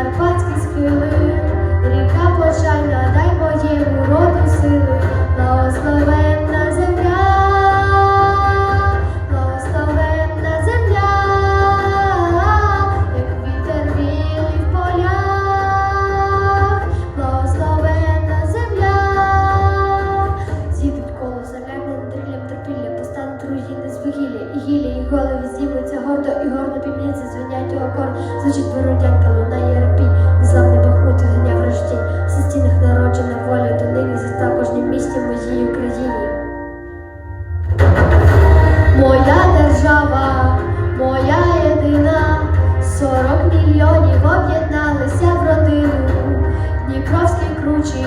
карпатські схили, ріка почальна, дай моєму роду сили, благословенна земля, благословенна земля, як вітер білий в полях, благословенна земля, зійдуть коло земляним трилям терпілля, постануть руїни з вугілля, і гілля, і голові з'їмуться гордо, і горно півниці звинять у окор, звучить воротянка. держава, моя єдина, сорок мільйонів об'єдналися в родину, Дніпровські кручі.